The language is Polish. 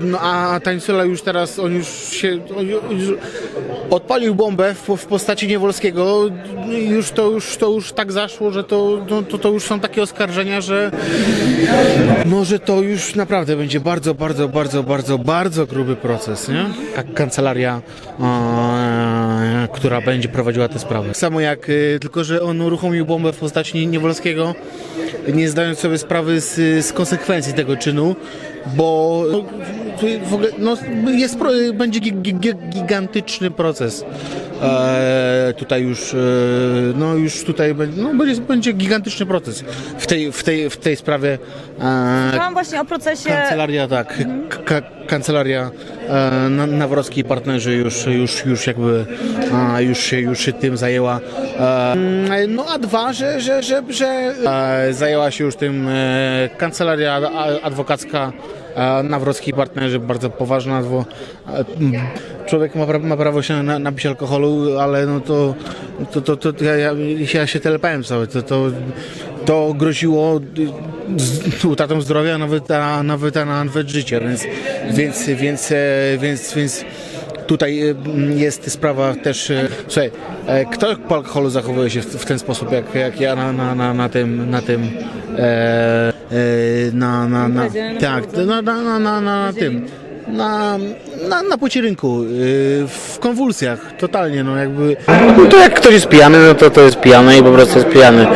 No, a Tańcula już teraz, on już się on już odpalił bombę w, w postaci Niewolskiego. Już to, już to już tak zaszło, że to, no, to, to już są takie oskarżenia, że no, że to już naprawdę będzie bardzo, bardzo, bardzo, bardzo, bardzo gruby proces, nie? Jak kancelaria, e, która będzie prowadziła te sprawy. Samo jak, e, tylko że on uruchomił bombę w postaci Niewolskiego, nie zdając sobie sprawy z, z konsekwencji tego czynu, bo no, w ogóle no, jest, będzie gi- gi- gi- gigantyczny proces. E, tutaj już, e, no już tutaj no, będzie, będzie gigantyczny proces w tej, w tej, w tej sprawie. E, Słuchałam właśnie o procesie. Kancelaria, tak. Ka kancelaria e, Na- Nawrocki i partnerzy już, już, już jakby a, już, się, już się tym zajęła. E, no a dwa, że, że, że, że e, zajęła się już tym e, kancelaria adwokacka e, Nawrocki i partnerzy, bardzo poważna. Adwo, e, człowiek ma, pra- ma prawo się na, napić alkoholu, ale no to, to, to, to, ja, ja, ja się telepałem cały. To, to, to groziło z- utratą zdrowia, nawet, a nawet, a nawet życia, więc, więc, więc, e, więc, więc tutaj e, jest sprawa też, e, słuchaj, kto po alkoholu zachowuje się w, ten sposób, jak, jak ja na, na, na, na tym, na tym, e, na, na, na, tak, na, na, na, na, na tym, na, na, na płycie rynku, y, w konwulsjach, totalnie, no jakby. No to jak ktoś jest pijany, no to to jest pijany i po prostu jest pijany.